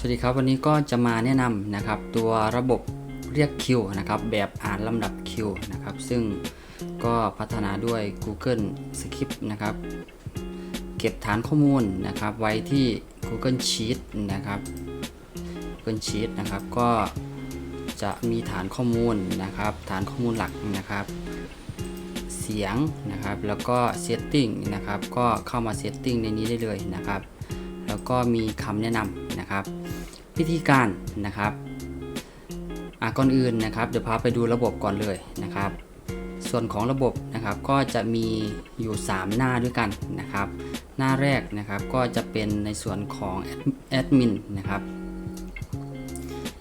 สวัสดีครับวันนี้ก็จะมาแนะนำนะครับตัวระบบเรียกคิวนะครับแบบอ่านลำดับคิวนะครับซึ่งก็พัฒนาด้วย Google Script นะครับเก็บฐานข้อมูลนะครับไว้ที่ Google Sheet นะครับ Google Sheet นะครับก็จะมีฐานข้อมูลนะครับฐานข้อมูลหลักนะครับเสียงนะครับแล้วก็ Setting นะครับก็เข้ามา Setting ในนี้ได้เลยนะครับ แล้วก็มีคำแนะนำนะครับ วิธีการนะครับอะก่อนอื่นนะครับเดี๋ยวพาไปดูระบบก่อนเลยนะครับ ส่วนของระบบนะครับก็จะมีอยู่ 3 หน้าด้วยกันนะครับ หน้าแรกนะครับก็จะเป็นในส่วนของแอดมินนะครับ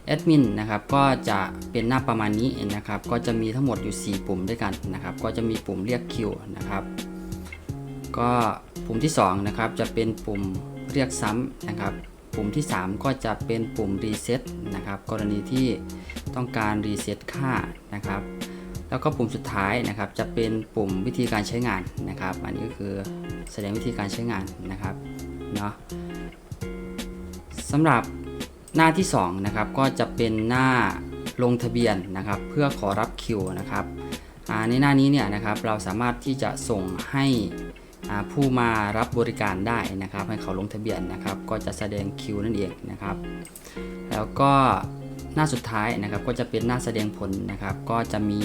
แอดมินนะครับก็จะเป็นหน้าประมาณนี้นะครับก็จะมีทั้งหมดอยู่ 4 ปุ่มด้วยกันนะครับ ก็จะมีปุ่มเรียกคิวนะครับ ก็ปุ่มที่2นะครับจะเป็นปุ่ม เรียกซ้ำนะครับ ปุ่มที่ 3 ก็จะเป็นปุ่มรีเซ็ตนะครับ กรณีที่ต้องการรีเซ็ตค่านะครับ แล้วก็ปุ่มสุดท้ายนะครับจะเป็นปุ่มวิธีการใช้งานนะครับ อันนี้ก็คือแสดงวิธีการใช้งานนะครับเนาะสำหรับหน้าที่2นะครับก็จะเป็นหน้าลงทะเบียนนะครับ เพื่อขอรับคิวนะครับอ่าในหน้านี้เนี่ยนะครับเราสามารถที่จะส่งให้ ผู้มารับบริการได้นะครับ ให้เขาลงทะเบียนนะครับ ก็จะแสดงคิวนั่นเองนะครับ แล้วก็หน้าสุดท้ายนะครับ ก็จะเป็นหน้าแสดงผลนะครับ ก็จะมี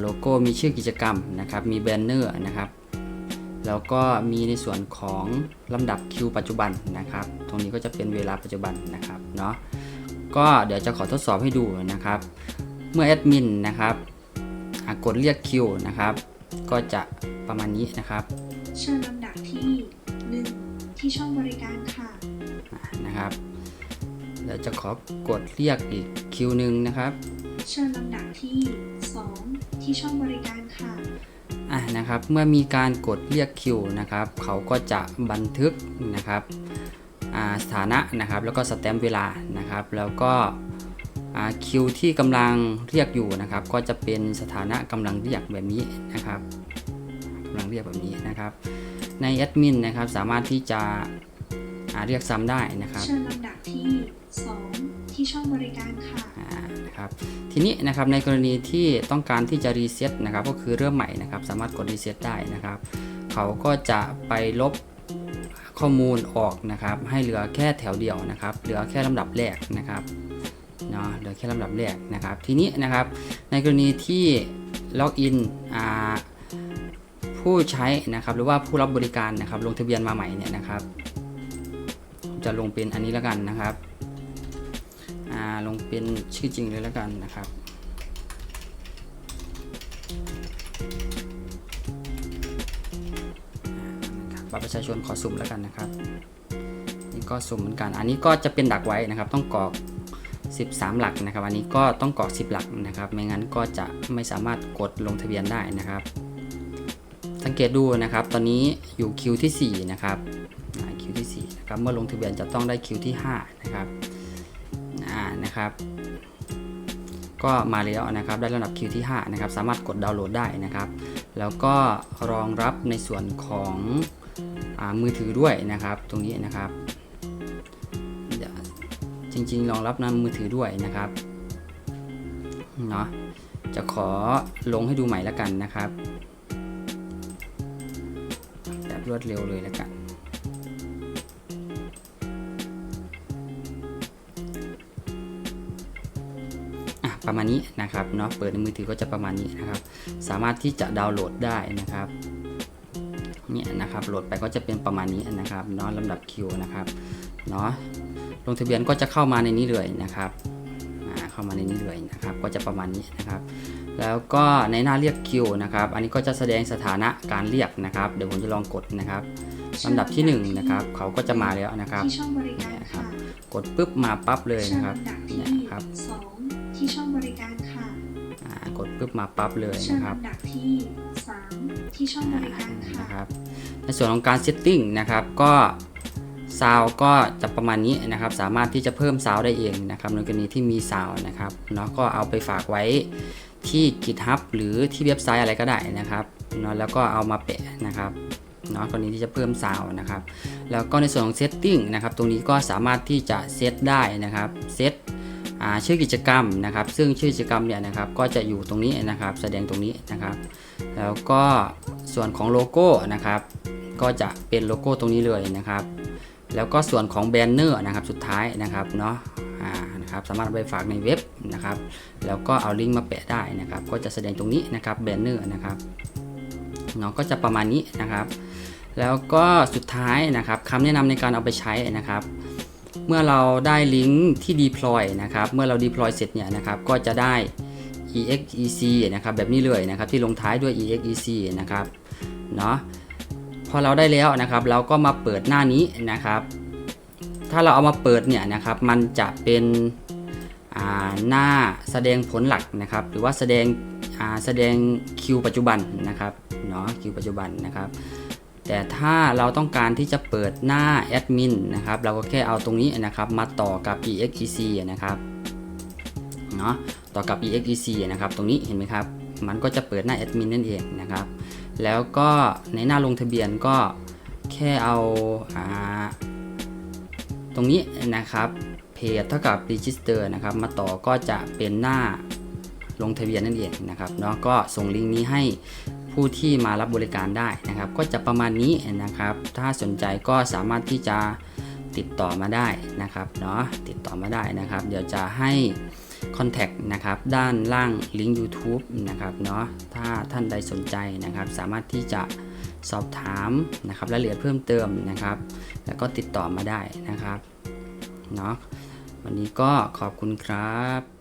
โลโก้มีชื่อกิจกรรมนะครับ มีแบนเนอร์นะครับ แล้วก็มีในส่วนของลำดับคิวปัจจุบันนะครับ ตรงนี้ก็จะเป็นเวลาปัจจุบันนะครับเนาะก็เดี๋ยวจะขอทดสอบให้ดูนะครับ เมื่อแอดมินนะครับกดเรียกคิวนะครับ ก็จะประมาณนี้นะครับ เชิญลำดับที่ 1 ที่ช่องบริการค่ะอะนะครับเดี๋ยวจะขอกดเรียกอีกคิวหนึ่งนะครับ เชิญลำดับที่ 2 ที่ช่องบริการค่ะอะนะครับเมื่อมีการกดเรียกคิวนะครับ เขาก็จะบันทึกนะครับอ่าสถานะนะครับ แล้วก็สแตมป์เวลานะครับ แล้วก็อ่าคิวที่กำลังเรียกอยู่นะครับ ก็จะเป็นสถานะกำลังเรียกแบบนี้นะครับกำ ลังเรียกแบบนี้นะครับ ในแอดมินนะครับสามารถที่จะอ่าเรียกซ้ำได้นะครับ เชิญลำดับที่ 2 ที่ช่องบริการค่ะอ่านะครับทีนี้นะครับในกรณีที่ต้องการที่จะรีเซ็ตนะครับก็คือเริ่มใหม่นะครับ สามารถกดรีเซ็ตได้นะครับ เขาก็จะไปลบข้อมูลออกนะครับ ให้เหลือแค่แถวเดียวนะครับ เหลือแค่ลำดับแรกนะครับเนาะเหลือแค่ลำดับแรกนะครับ ทีนี้นะครับในกรณีที่ล็อกอินอ่า ผู้ใช้นะครับ หรือว่าผู้รับบริการนะครับ ลงทะเบียนมาใหม่เนี่ยนะครับ จะลงเป็นอันนี้แล้วกันนะครับลงเป็นชื่อจริงเลยแล้วกันนะครับอ่านะครับบัตรประชาชนขอสุ่มแล้วกันนะครับ นี่ก็สุ่มเหมือนกัน อันนี้ก็จะเป็นดักไว้นะครับ ต้องกรอก 13 หลักนะครับ อันนี้ก็ต้องกรอก 10 หลักนะครับ ไม่งั้นก็จะไม่สามารถกดลงทะเบียนได้นะครับ สังเกตดูนะครับ ตอนนี้อยู่คิวที่ 4 นะครับคิวที่4นะครับ เมื่อลงทะเบียนจะต้องได้คิวที่ 5 นะครับอ่านะครับ ก็มาแล้วนะครับ ได้ระดับคิวที่ 5 นะครับ สามารถกดดาวน์โหลดได้นะครับ แล้วก็รองรับในส่วนของอมือถือด้วยนะครับ ตรงนี้นะครับ จริงๆ รองรับนำมือถือด้วยนะครับ เนาะ จะขอลงให้ดูใหม่ล้วกันนะครับ รวดเร็วเลยแล้วกันอะประมาณนี้นะครับเนาะเปิดในมือถือก็จะประมาณนี้นะครับ สามารถที่จะดาวน์โหลดได้นะครับเนี่ยนะครับโหลดไปก็จะเป็นประมาณนี้นะครับเนาะลำดับคิวนะครับเนาะลงทะเบียนก็จะเข้ามาในนี้เลยนะครับเข้ามาในนี้เลยนะครับ ก็จะประมาณนี้นะครับ แล้วก็ในหน้าเรียกคิวนะครับ อันนี้ก็จะแสดงสถานะการเรียกนะครับ เดี๋ยวผมจะลองกดนะครับลำดับที่หนึ่งนะครับเขาก็จะมาแล้วนะครับที่ช่องบริการค่ะกดปุ๊บมาปั๊บเลยเชิญนะครับลำดับที่เนี่ยครับ2ที่ช่องบริการค่ะอ่ากดปุ๊บมาปั๊บเลยเชิญนะครับลำดับที่3ที่ช่องบริการค่ะนะครับ ในส่วนของการเซตติ้งนะครับก็ซาวก็จะประมาณนี้นะครับ สามารถที่จะเพิ่มซาวได้เองนะครับในกรณีที่มีซาวนะครับเนาะก็เอาไปฝากไว้ ที่ GitHub หรือที่เว็บไซต์อะไรก็ได้นะครับเนาะแล้วก็เอามาแปะนะครับเนาะกรณีที่จะเพิ่มซาวนะครับ แล้วก็ในส่วนของ setting นะครับ ตรงนี้ก็สามารถที่จะเซตได้นะครับเซตชื่อกิจกรรมนะครับ ซึ่งชื่อกิจกรรมเนี่ยนะครับก็จะอยู่ตรงนี้นะครับ แสดงตรงนี้นะครับ แล้วก็ส่วนของโลโก้นะครับ ก็จะเป็นโลโก้ตรงนี้เลยนะครับ แล้วก็ส่วนของแบนเนอร์นะครับสุดท้ายนะครับเนาะ นะครับสามารถเอาไปฝากในเว็บนะครับ แล้วก็เอาลิงก์มาแปะได้นะครับ ก็จะแสดงตรงนี้นะครับแบนเนอร์นะครับเนาะก็จะประมาณนี้นะครับ แล้วก็สุดท้ายนะครับคำแนะนำในการเอาไปใช้นะครับ เมื่อเราได้ลิงก์ที่ deploy นะครับ เมื่อเรา deploy เสร็จเนี่ยนะครับก็จะได้ exec นะครับแบบนี้เลยนะครับที่ลงท้ายด้วย exec นะครับเนาะพอเราได้แล้วนะครับ เราก็มาเปิดหน้านี้นะครับ ถ้าเราเอามาเปิดเนี่ยนะครับ มันจะเป็น หน้าแสดงผลหลักนะครับ หรือว่าแสดงแสดงคิวปัจจุบันนะครับเนาะคิวปัจจุบันนะครับ แต่ถ้าเราต้องการที่จะเปิดหน้าแอดมินนะครับเราก็แค่เอาตรงนี้นะครับมาต่อกับ exec นะครับเนาะต่อกับ exec นะครับตรงนี้เห็นไหมครับ มันก็จะเปิดหน้าแอดมินนั่นเองนะครับ แล้วก็ในหน้าลงทะเบียนก็แค่เอาอาตรงนี้นะครับ เพจเท่ากับ register นะครับ มาต่อก็จะเป็นหน้าลงทะเบียนนั่นเองนะครับเนาะก็ส่งลิงก์นี้ให้ผู้ที่มารับบริการได้นะครับ ก็จะประมาณนี้นะครับ ถ้าสนใจก็สามารถที่จะติดต่อมาได้นะครับเนาะติดต่อมาได้นะครับ เดี๋ยวจะให้ Contact นะครับด้านล่างลิงก์ YouTube นะครับเนาะถ้าท่านใดสนใจนะครับ สามารถที่จะสอบถามนะครับรายละเอียดเพิ่มเติมนะครับ แล้วก็ติดต่อมาได้นะครับเนาะ วันนี้ก็ขอบคุณครับ